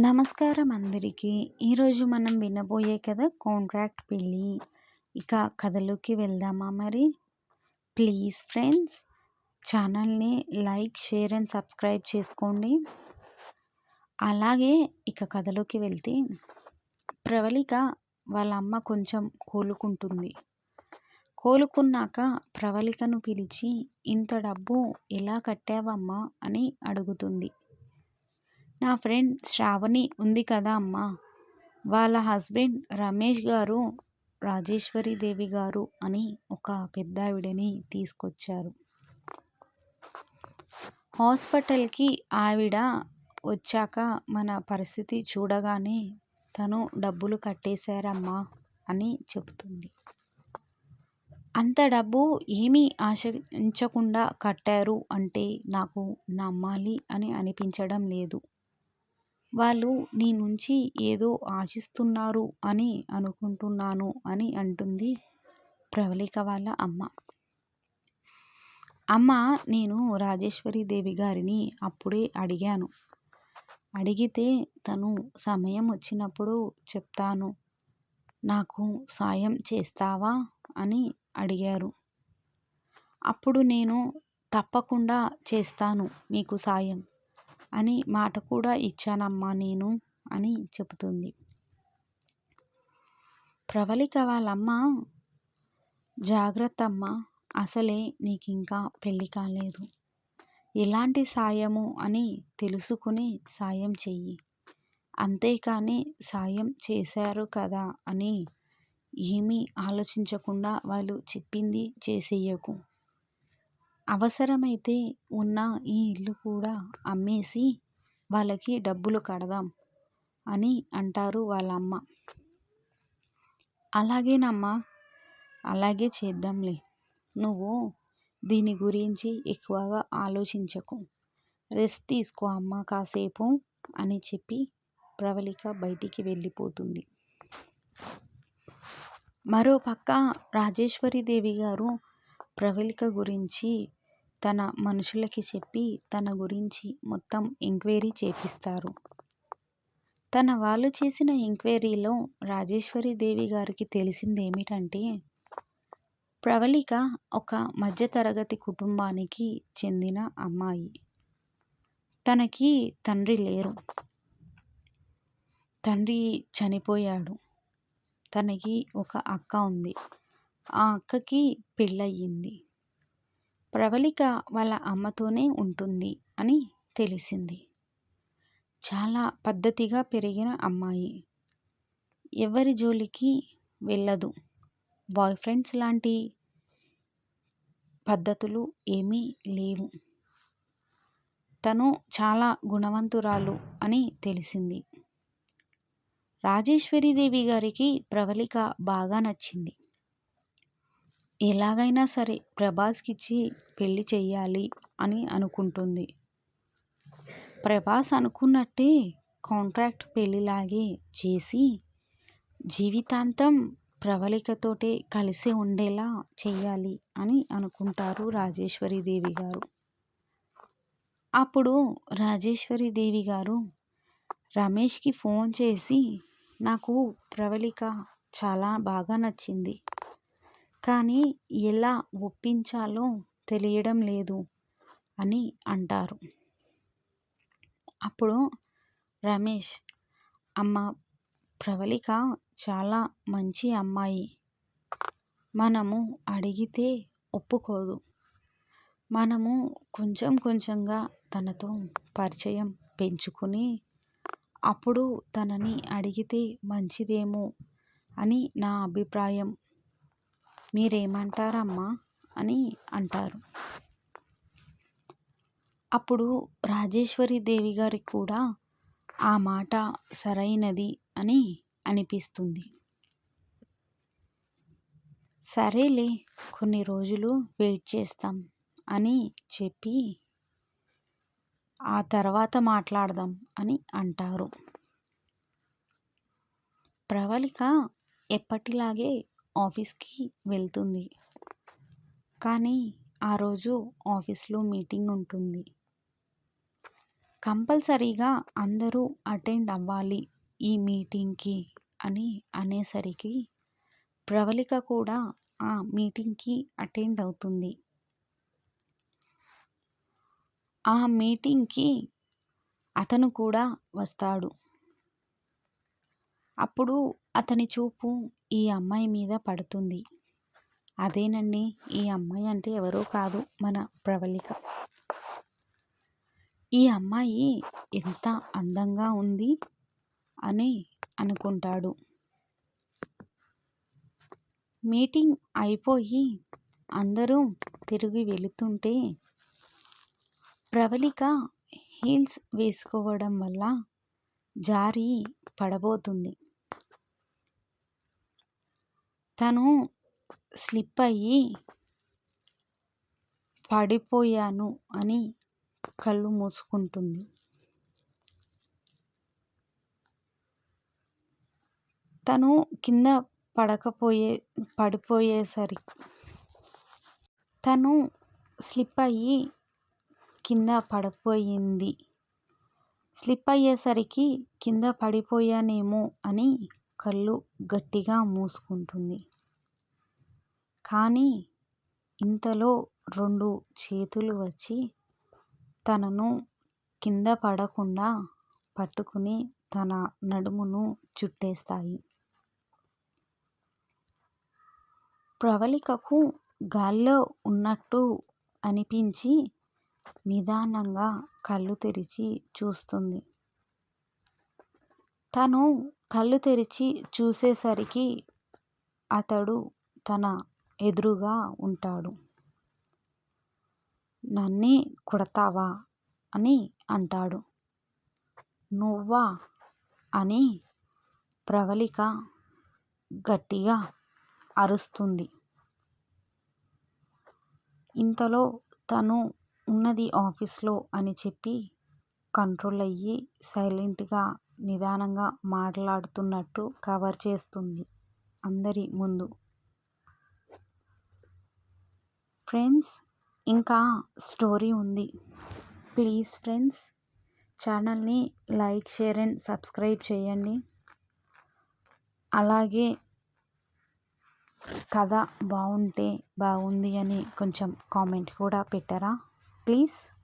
నమస్కారం అందరికీ. ఈరోజు మనం వినబోయే కథ కాంట్రాక్ట్ పెళ్ళి. ఇక కథలోకి వెళ్దామా మరి? ప్లీజ్ ఫ్రెండ్స్ ఛానల్ని లైక్ షేర్ అండ్ సబ్స్క్రైబ్ చేసుకోండి. అలాగే ఇక కథలోకి వెళ్తే ప్రవళిక వాళ్ళ అమ్మ కొంచెం కోలుకుంటుంది. కోలుకున్నాక ప్రవళికను పిలిచి ఇంత డబ్బు ఎలా కట్టావమ్మా? అని అడుగుతుంది. నా ఫ్రెండ్ శ్రావణి ఉంది కదా అమ్మా. వాళ్ళ హస్బెండ్ రమేష్ గారు రాజేశ్వరి దేవి గారు అని ఒక పెద్దావిడని తీసుకొచ్చారు. హాస్పిటల్కి ఆవిడ వచ్చాక మన పరిస్థితి చూడగానే తను డబ్బులు కట్టేశారమ్మా అని చెబుతుంది. అంత డబ్బు ఏమీ ఆశించకుండా కట్టారు అంటే నాకు నమ్మాలి అని అనిపించడం లేదు. వాళ్ళు నీ నుంచి ఏదో ఆశిస్తున్నారు అని అనుకుంటున్నాను అని అంటుంది ప్రవళిక వాళ్ళ అమ్మ. అమ్మ నేను రాజేశ్వరి దేవి గారిని అప్పుడే అడిగాను. అడిగితే తను సమయం వచ్చినప్పుడు చెప్తాను. నాకు సాయం చేస్తావా అని అడిగారు. అప్పుడు నేను తప్పకుండా చేస్తాను మీకు సాయం. అని మాట కూడా ఇచ్చానమ్మా నేను అని చెబుతుంది. ప్రవళిక వాళ్ళమ్మ జాగ్రత్త అమ్మ అసలే నీకు ఇంకా పెళ్ళి కాలేదు. ఎలాంటి సాయము అని తెలుసుకుని సాయం చెయ్యి. అంతేకాని సాయం చేశారు కదా అని ఏమీ ఆలోచించకుండా వాళ్ళు చెప్పింది చేసేయకు. అవసరమైతే ఉన్న ఈ ఇల్లు కూడా అమ్మేసి వాళ్ళకి డబ్బులు కడదాం అని అంటారు వాళ్ళ అమ్మ అలాగేనమ్మా అలాగే చేద్దాంలే. నువ్వు దీని గురించి ఎక్కువగా ఆలోచించకు. రెస్ట్ తీసుకో అమ్మ కాసేపు అని చెప్పి ప్రవళిక బయటికి వెళ్ళిపోతుంది. మరోపక్క రాజేశ్వరీదేవి గారు ప్రవళిక గురించి తన మనుషులకి చెప్పి తన గురించి మొత్తం ఎంక్వైరీ చేపిస్తారు. తన వాళ్ళు చేసిన ఎంక్వైరీలో రాజేశ్వరి దేవి గారికి తెలిసింది ఏమిటంటే ప్రవళిక ఒక మధ్యతరగతి కుటుంబానికి చెందిన అమ్మాయి. తనకి తండ్రి లేరు. తండ్రి చనిపోయాడు. తనకి ఒక అక్క ఉంది. ఆ అక్కకి పెళ్ళయింది. ప్రవళిక వాళ్ళ అమ్మతోనే ఉంటుంది అని తెలిసింది. చాలా పద్ధతిగా పెరిగిన అమ్మాయి. ఎవరి జోలికి వెళ్ళదు. బాయ్ ఫ్రెండ్స్ లాంటి పద్ధతులు ఏమీ లేవు. తను చాలా గుణవంతురాలు అని తెలిసింది. రాజేశ్వరీదేవి గారికి ప్రవళిక బాగా నచ్చింది. ఎలాగైనా సరే ప్రభాస్కిచ్చి పెళ్ళి చెయ్యాలి అని అనుకుంటుంది. ప్రభాస్ అనుకున్నట్టే కాంట్రాక్ట్ పెళ్ళిలాగే చేసి జీవితాంతం ప్రవళికతోటే కలిసి ఉండేలా చెయ్యాలి అని అనుకుంటారు రాజేశ్వరీదేవి గారు. అప్పుడు రాజేశ్వరీదేవి గారు రమేష్కి ఫోన్ చేసి నాకు ప్రవళిక చాలా బాగా నచ్చింది. కానీ ఎలా ఒప్పించాలో తెలియడం లేదు అని అంటారు. అప్పుడు రమేష్ అమ్మ ప్రవళిక చాలా మంచి అమ్మాయి. మనము అడిగితే ఒప్పుకోదు. మనము కొంచెం కొంచెంగా తనతో పరిచయం పెంచుకుని అప్పుడు తనని అడిగితే మంచిదేమో అని నా అభిప్రాయం. మీరేమంటారమ్మా అని అంటారు. అప్పుడు రాజేశ్వరి దేవి గారికి కూడా ఆ మాట సరైనది అని అనిపిస్తుంది. సరేలే కొన్ని రోజులు వెయిట్ చేస్తాం అని చెప్పి ఆ తర్వాత మాట్లాడదాం అని అంటారు. ప్రవళిక ఎప్పటిలాగే ఆఫీస్కి వెళ్తుంది. కానీ ఆ రోజు ఆఫీస్లో మీటింగ్ ఉంటుంది. కంపల్సరీగా అందరూ అటెండ్ అవ్వాలి ఈ మీటింగ్కి అని అనేసరికి ప్రవళిక కూడా ఆ మీటింగ్కి అటెండ్ అవుతుంది. ఆ మీటింగ్కి అతను కూడా వస్తాడు. అప్పుడు అతని చూపు ఈ అమ్మాయి మీద పడుతుంది. అదేనండి ఈ అమ్మాయి అంటే ఎవరో కాదు మన ప్రవళిక. ఈ అమ్మాయి ఎంత అందంగా ఉంది అని అనుకుంటాడు. మీటింగ్ అయిపోయి అందరూ తిరిగి వెళుతుంటే ప్రవళిక హీల్స్ వేసుకోవడం వల్ల జారి పడబోతుంది. తను స్లిప్ అయ్యి పడిపోయాను అని కళ్ళు మూసుకుంటుంది. తను కింద పడకపోయే పడిపోయేసరికి తను స్లిప్ అయ్యి కింద పడిపోయింది. స్లిప్ అయ్యేసరికి కింద పడిపోయానేమో అని కళ్ళు గట్టిగా మూసుకుంటుంది. కానీ ఇంతలో రెండు చేతులు వచ్చి తనను కింద పడకుండా పట్టుకుని తన నడుమును చుట్టేస్తాయి. ప్రవళికకు గాల్లో ఉన్నట్టు అనిపించి నిదానంగా కళ్ళు తెరిచి చూస్తుంది. తను కళ్ళు తెరిచి చూసేసరికి అతడు తన ఎదురుగా ఉంటాడు. నన్నే కొడతావా? అని అంటాడు. నువ్వా? అని ప్రవళిక గట్టిగా అరుస్తుంది. ఇంతలో తను ఉన్నది ఆఫీస్లో అని చెప్పి కంట్రోల్ అయ్యి సైలెంట్గా నిదానంగా మాట్లాడుతున్నట్టు కవర్ చేస్తుంది అందరి ముందు. ఫ్రెండ్స్ ఇంకా స్టోరీ ఉంది. ప్లీజ్ ఫ్రెండ్స్ ఛానల్ని లైక్ షేర్ అండ్ సబ్స్క్రైబ్ చేయండి. అలాగే కథ బాగుంటే బాగుంది అని కొంచెం కామెంట్ కూడా పెట్టరా? ప్లీజ్.